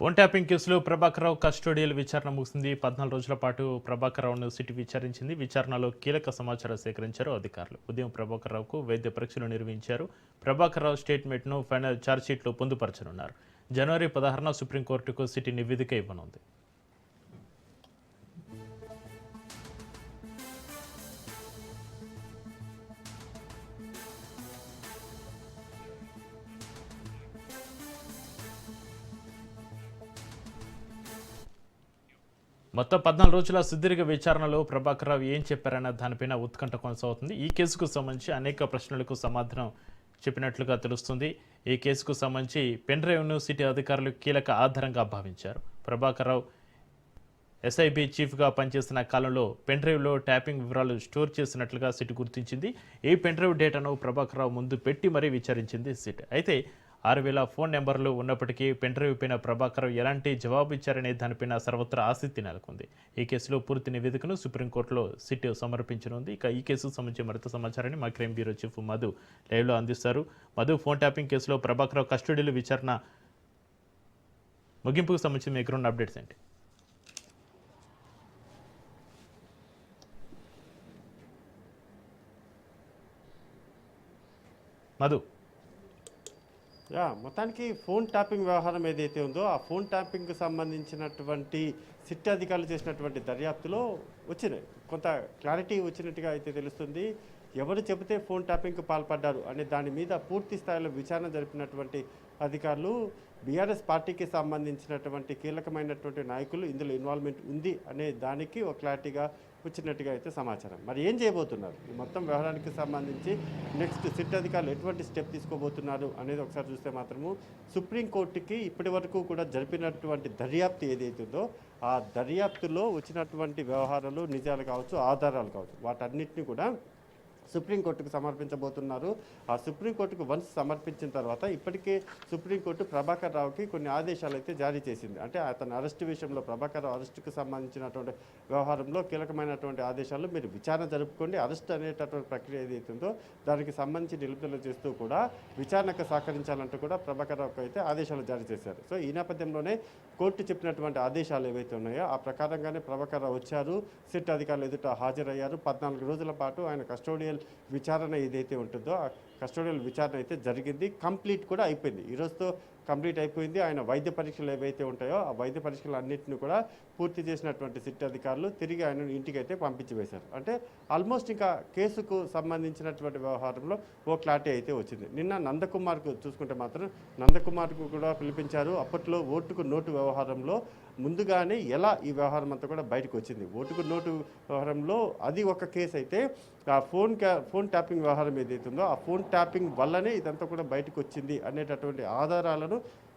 Phone tapping కేసులో Prabhakar Rao custodial విచారణ ముగిసింది. పద్నాలుగు రోజుల పాటు ప్రభాకర్రావును సిటీ విచారించింది. విచారణలో కీలక సమాచారం సేకరించారు అధికారులు. ఉదయం ప్రభాకర్ రావుకు వైద్య పరీక్షలు నిర్వహించారు. ప్రభాకర్రావు స్టేట్మెంట్ను ఫైనల్ ఛార్జ్షీట్లో పొందుపరచనున్నారు. జనవరి పదహారున సుప్రీంకోర్టుకు సిటీ నివేదిక ఇవ్వనుంది. మొత్తం పద్నాలుగు రోజుల సుదీర్ఘ విచారణలో ప్రభాకర్ రావు ఏం చెప్పారన్న దానిపైన ఉత్కంఠ కొనసాగుతుంది. ఈ కేసుకు సంబంధించి అనేక ప్రశ్నలకు సమాధానం చెప్పినట్లుగా తెలుస్తుంది. ఈ కేసుకు సంబంధించి పెన్ సిటీ అధికారులు కీలక ఆధారంగా భావించారు. ప్రభాకర్ రావు ఎస్ఐబి చీఫ్గా పనిచేస్తున్న కాలంలో పెన్డ్రైవ్లో ట్యాపింగ్ వివరాలు స్టోర్ చేసినట్లుగా సిట్ గుర్తించింది. ఈ పెన్డ్రైవ్ డేటాను ప్రభాకర్ రావు ముందు పెట్టి మరీ విచారించింది సిట్. అయితే ఆరు వేల ఫోన్ నెంబర్లు ఉన్నప్పటికీ పెన్ డ్రైవ్ ప్రభాకర్ ఎలాంటి జవాబు ఇచ్చారనే దానిపైన సర్వత్రా ఆసక్తి నెలకొంది. ఈ కేసులో పూర్తి నివేదికను సుప్రీంకోర్టులో సిట్ సమర్పించనుంది. ఇక ఈ కేసుకు సంబంధించి మరింత సమాచారాన్ని మా క్రైమ్ బ్యూరో చీఫ్ మధు లైవ్లో అందిస్తారు. మధు ఫోన్ ట్యాపింగ్ కేసులో ప్రభాకర్ కస్టడీలో విచారణ ముగింపుకు సంబంధించి మీకు రెండు అప్డేట్స్ ఏంటి? మధు. యా మొత్తానికి ఫోన్ ట్యాపింగ్ వ్యవహారం ఏదైతే ఉందో ఆ ఫోన్ ట్యాపింగ్కి సంబంధించినటువంటి సిట్ అధికారులు చేసినటువంటి దర్యాప్తులో వచ్చినాయి. కొంత క్లారిటీ వచ్చినట్టుగా అయితే తెలుస్తుంది. ఎవరు చెబితే ఫోన్ ట్యాపింగ్కి పాల్పడ్డారు అనే దాని మీద పూర్తి స్థాయిలో విచారణ జరిపినటువంటి అధికారులు బీఆర్ఎస్ పార్టీకి సంబంధించినటువంటి కీలకమైనటువంటి నాయకులు ఇందులో ఇన్వాల్వ్మెంట్ ఉంది అనే దానికి ఒక క్లారిటీగా వచ్చినట్టుగా అయితే సమాచారం. మరి ఏం చేయబోతున్నారు? ఈ మొత్తం వ్యవహారానికి సంబంధించి నెక్స్ట్ సిట్ అధికారులు ఎటువంటి స్టెప్ తీసుకోబోతున్నారు అనేది ఒకసారి చూస్తే మాత్రము సుప్రీంకోర్టుకి ఇప్పటి వరకు కూడా జరిపినటువంటి దర్యాప్తు ఏదైతే ఉందో ఆ దర్యాప్తులో వచ్చినటువంటి వ్యవహారాలు నిజాలు కావచ్చు ఆధారాలు కావచ్చు వాటన్నిటిని కూడా సుప్రీంకోర్టుకు సమర్పించబోతున్నారు. ఆ సుప్రీంకోర్టుకు వన్స్ సమర్పించిన తర్వాత ఇప్పటికే సుప్రీంకోర్టు ప్రభాకర్ రావుకి కొన్ని ఆదేశాలు అయితే జారీ చేసింది. అంటే అతని అరెస్టు విషయంలో ప్రభాకర్ రావు అరెస్టుకు సంబంధించినటువంటి వ్యవహారంలో కీలకమైనటువంటి ఆదేశాలు మీరు విచారణ జరుపుకోండి. అరెస్ట్ అనేటటువంటి ప్రక్రియ ఏదైతుందో దానికి సంబంధించి నిలుపుదల చేస్తూ కూడా విచారణకు సహకరించాలంటూ కూడా ప్రభాకర్ రావుకి అయితే ఆదేశాలు జారీ చేశారు. సో ఈ నేపథ్యంలోనే కోర్టు చెప్పినటువంటి ఆదేశాలు ఏవైతే ఉన్నాయో ఆ ప్రకారంగానే ప్రభాకర్ రావు వచ్చారు. సిట్ అధికారులు ఎదుట హాజరయ్యారు. పద్నాలుగు రోజుల పాటు ఆయన కస్టోడియల్ విచారణ ఏదైతే ఉంటుందో ఆ కస్టోడియల్ విచారణ అయితే జరిగింది కంప్లీట్ కూడా అయిపోయింది. ఈరోజుతో కంప్లీట్ అయిపోయింది. ఆయన వైద్య పరీక్షలు ఏవైతే ఉంటాయో ఆ వైద్య పరీక్షలు అన్నింటిని కూడా పూర్తి చేసినటువంటి సిట్ అధికారులు తిరిగి ఆయన ఇంటికి అయితే పంపించి వేశారు. అంటే ఆల్మోస్ట్ ఇంకా కేసుకు సంబంధించినటువంటి వ్యవహారంలో ఓ క్లారిటీ అయితే వచ్చింది. నిన్న నందకుమార్కు చూసుకుంటే మాత్రం నందకుమార్కు కూడా పిలిపించారు. అప్పట్లో ఓటుకు నోటు వ్యవహారంలో ముందుగానే ఎలా ఈ వ్యవహారం అంతా కూడా బయటకు వచ్చింది. ఓటుకు నోటు వ్యవహారంలో అది ఒక కేసు అయితే ఆ ఫోన్ క్యా ఫోన్ ట్యాపింగ్ వ్యవహారం ఏదైతుందో ఆ ఫోన్ ట్యాపింగ్ వల్లనే ఇదంతా కూడా బయటకు వచ్చింది అనేటటువంటి ఆధారాలను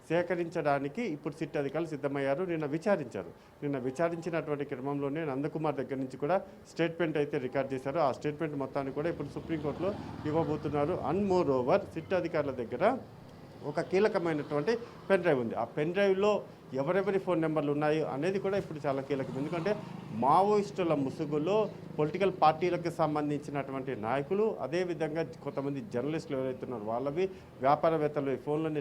సేకరించడానికి ఇప్పుడు సిట్ అధికారులు సిద్ధమయ్యారు. నిన్న విచారించారు. నిన్న విచారించినటువంటి క్రమంలోనే నందకుమార్ దగ్గర నుంచి కూడా స్టేట్మెంట్ అయితే రికార్డ్ చేశారు. ఆ స్టేట్మెంట్ మొత్తాన్ని కూడా ఇప్పుడు సుప్రీంకోర్టులో ఇవ్వబోతున్నారు. అండ్ మోర్ ఓవర్ సిట్ అధికారుల దగ్గర ఒక కీలకమైనటువంటి పెన్ డ్రైవ్ ఉంది. ఆ పెన్ డ్రైవ్లో ఎవరెవరి ఫోన్ నెంబర్లు ఉన్నాయో అనేది కూడా ఇప్పుడు చాలా కీలకం ఎందుకంటే మావోయిస్టుల ముసుగులో పొలిటికల్ పార్టీలకు సంబంధించినటువంటి నాయకులు అదేవిధంగా కొంతమంది జర్నలిస్టులు ఎవరైతే ఉన్నారు వాళ్ళవి వ్యాపారవేత్తలు ఈ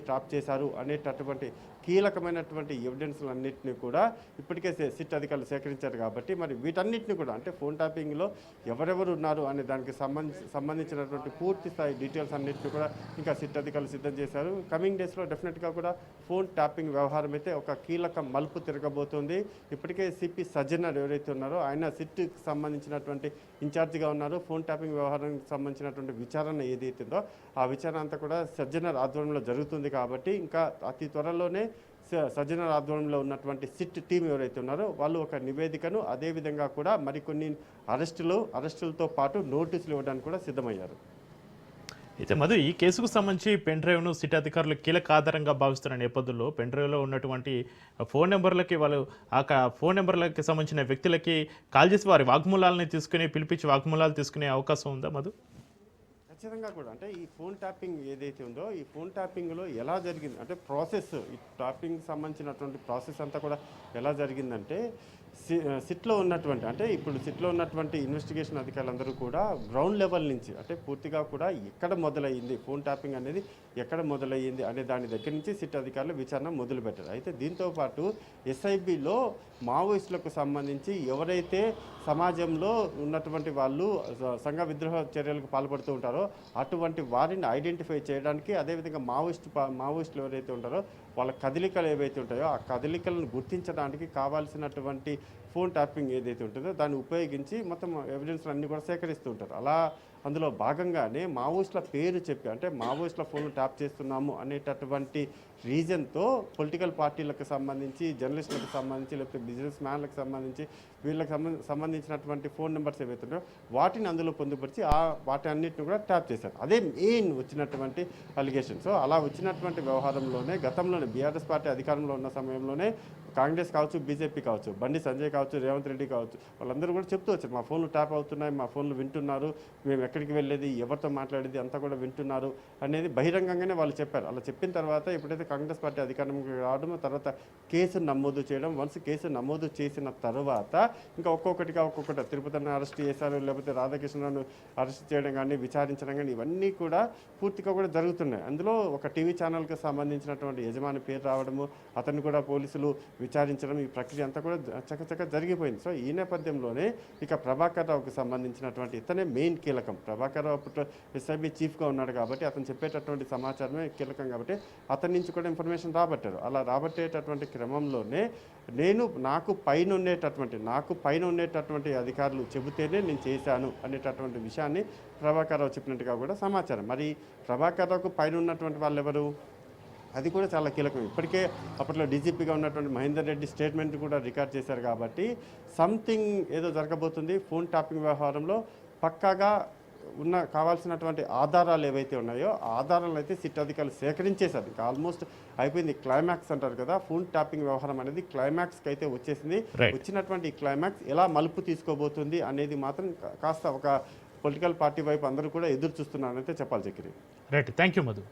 ట్రాప్ చేశారు అనేటటువంటి కీలకమైనటువంటి ఎవిడెన్స్లన్నింటినీ కూడా ఇప్పటికే సిట్ అధికారులు సేకరించారు కాబట్టి మరి వీటన్నిటిని కూడా అంటే ఫోన్ ట్యాపింగ్లో ఎవరెవరు ఉన్నారు అనే దానికి సంబంధించి సంబంధించినటువంటి పూర్తి స్థాయి డీటెయిల్స్ అన్నింటినీ కూడా ఇంకా సిట్ అధికారులు సిద్ధం చేశారు. కమింగ్ డేస్లో డెఫినెట్గా కూడా ఫోన్ ట్యాపింగ్ వ్యవహారం అయితే ఒక కీలక మలుపు తిరగబోతుంది. ఇప్పటికే సిపి సజ్జనర్ ఎవరైతే ఉన్నారో ఆయన సిట్కి సంబంధించినటువంటి ఇన్ఛార్జిగా ఉన్నారు. ఫోన్ ట్యాపింగ్ వ్యవహారానికి సంబంధించినటువంటి విచారణ ఏదైతుందో ఆ విచారణ అంతా కూడా సజ్జనర్ ఆధ్వర్యంలో జరుగుతుంది కాబట్టి ఇంకా అతి త్వరలోనే స- సజ్జనర్ ఆధ్వర్యంలో ఉన్నటువంటి సిట్ టీం ఎవరైతే ఉన్నారో వాళ్ళు ఒక నివేదికను అదేవిధంగా కూడా మరికొన్ని అరెస్టులు అరెస్టులతో పాటు నోటీసులు ఇవ్వడానికి కూడా సిద్ధమయ్యారు. అయితే మధు ఈ కేసుకు సంబంధించి పెన్ డ్రైవ్ను సిటీ అధికారులు కీలక ఆధారంగా భావిస్తున్న నేపథ్యంలో పెన్ డ్రైవ్లో ఉన్నటువంటి ఫోన్ నెంబర్లకి వాళ్ళు ఆ ఫోన్ నెంబర్లకి సంబంధించిన వ్యక్తులకి కాల్ చేసి వారి వాగ్మూలాలని తీసుకుని పిలిపించి వాగ్మూలాలు తీసుకునే అవకాశం ఉందా మధు? ఖచ్చితంగా కూడా. అంటే ఈ ఫోన్ ట్యాపింగ్ ఏదైతే ఉందో ఈ ఫోన్ ట్యాపింగ్లో ఎలా జరిగింది? అంటే ప్రాసెస్ ఈ ట్యాపింగ్ సంబంధించినటువంటి ప్రాసెస్ అంతా కూడా ఎలా జరిగిందంటే సిట్లో ఉన్నటువంటి అంటే ఇప్పుడు సిట్లో ఉన్నటువంటి ఇన్వెస్టిగేషన్ అధికారులందరూ కూడా గ్రౌండ్ లెవెల్ నుంచి అంటే పూర్తిగా కూడా ఎక్కడ మొదలయ్యింది ఫోన్ ట్యాపింగ్ అనేది ఎక్కడ మొదలయ్యింది అనే దాని దగ్గర నుంచి సిట్ అధికారులు విచారణ మొదలు పెట్టారు అయితే దీంతో పాటు ఎస్ఐబిలో మావోయిస్టులకు సంబంధించి ఎవరైతే సమాజంలో ఉన్నటువంటి వాళ్ళు సంఘ విద్రోహ చర్యలకు పాల్పడుతూ ఉంటారో అటువంటి వారిని ఐడెంటిఫై చేయడానికి అదేవిధంగా మావోయిస్ట్ మావోయిస్టులు ఎవరైతే ఉంటారో వాళ్ళ కదలికలు ఏవైతే ఉంటాయో ఆ కదలికలను గుర్తించడానికి కావాల్సినటువంటి ఫోన్ ట్యాపింగ్ ఏదైతే ఉంటుందో దాన్ని ఉపయోగించి మొత్తం ఎవిడెన్స్ అన్ని కూడా సేకరిస్తూ ఉంటారు. అలా అందులో భాగంగానే మావోయిస్టుల పేరు చెప్పి అంటే మావోయిస్టుల ఫోన్లు ట్యాప్ చేస్తున్నాము అనేటటువంటి రీజన్తో పొలిటికల్ పార్టీలకు సంబంధించి జర్నలిస్టులకు సంబంధించి లేకపోతే బిజినెస్ మ్యాన్లకు సంబంధించి వీళ్ళకి సంబంధించినటువంటి ఫోన్ నెంబర్స్ ఏవైతే వాటిని అందులో పొందుపరిచి ఆ వాటి అన్నిటిని కూడా ట్యాప్ చేశారు. అదే మెయిన్ వచ్చినటువంటి అలిగేషన్ సో అలా వచ్చినటువంటి వ్యవహారంలోనే గతంలోనే బీఆర్ఎస్ పార్టీ అధికారంలో ఉన్న సమయంలోనే కాంగ్రెస్ కావచ్చు బీజేపీ కావచ్చు బండి సంజయ్ కావచ్చు రేవంత్ రెడ్డి కావచ్చు వాళ్ళందరూ కూడా చెప్తూ వచ్చారు. మా ఫోన్లు ట్యాప్ అవుతున్నాయి మా ఫోన్లు వింటున్నారు మేము ఎక్కడికి వెళ్ళేది ఎవరితో మాట్లాడేది అంతా కూడా వింటున్నారు అనేది బహిరంగంగానే వాళ్ళు చెప్పారు. అలా చెప్పిన తర్వాత ఎప్పుడైతే కాంగ్రెస్ పార్టీ అధికారంలోకి రావడం తర్వాత కేసు నమోదు చేయడం వన్స్ కేసు నమోదు చేసిన తర్వాత ఇంకా ఒక్కొక్కటిగా ఒక్కొక్కటి తిరుపతిని అరెస్ట్ చేశారు లేకపోతే రాధాకృష్ణను అరెస్ట్ చేయడం కానీ విచారించడం కానీ ఇవన్నీ కూడా పూర్తిగా కూడా జరుగుతున్నాయి. అందులో ఒక టీవీ ఛానల్కి సంబంధించినటువంటి యజమాని పేరు రావడము అతను కూడా పోలీసులు విచారించడం ఈ ప్రక్రియ అంతా కూడా చకచక జరిగిపోయింది. సో ఈ నేపథ్యంలోనే ఇక ప్రభాకర్ రావుకి సంబంధించినటువంటి ఇతనే మెయిన్ కీలకం. ప్రభాకర్ రావు అప్పుడు ఎస్ఐబి చీఫ్గా ఉన్నాడు కాబట్టి అతను చెప్పేటటువంటి సమాచారమే కీలకం కాబట్టి అతని నుంచి కూడా ఇన్ఫర్మేషన్ రాబట్టారు. అలా రాబట్టేటటువంటి క్రమంలోనే నేను నాకు పైన ఉండేటటువంటి నాకు పైన ఉండేటటువంటి అధికారులు చెబితేనే నేను చేశాను అనేటటువంటి విషయాన్ని ప్రభాకర్ రావు చెప్పినట్టుగా కూడా సమాచారం. మరి ప్రభాకర్ రావుకు పైన ఉన్నటువంటి వాళ్ళు ఎవరు అది కూడా చాలా కీలకం. ఇప్పటికే అప్పట్లో డీజీపీగా ఉన్నటువంటి మహేందర్ రెడ్డి స్టేట్మెంట్ కూడా రికార్డ్ చేశారు కాబట్టి సంథింగ్ ఏదో జరగబోతుంది. ఫోన్ ట్యాపింగ్ వ్యవహారంలో పక్కాగా ఉన్న కావాల్సినటువంటి ఆధారాలు ఏవైతే ఉన్నాయో ఆధారాలు అయితే సిట్ అధికారులు సేకరించేశారు. ఇంకా ఆల్మోస్ట్ అయిపోయింది క్లైమాక్స్ అంటారు కదా ఫోన్ ట్యాపింగ్ వ్యవహారం అనేది క్లైమాక్స్కి అయితే వచ్చేసింది. వచ్చినటువంటి క్లైమాక్స్ ఎలా మలుపు తీసుకోబోతుంది అనేది మాత్రం కాస్త ఒక పొలిటికల్ పార్టీ వైపు అందరూ కూడా ఎదురు చూస్తున్నారనైతే చెప్పాలి Chakri right thank you Madhu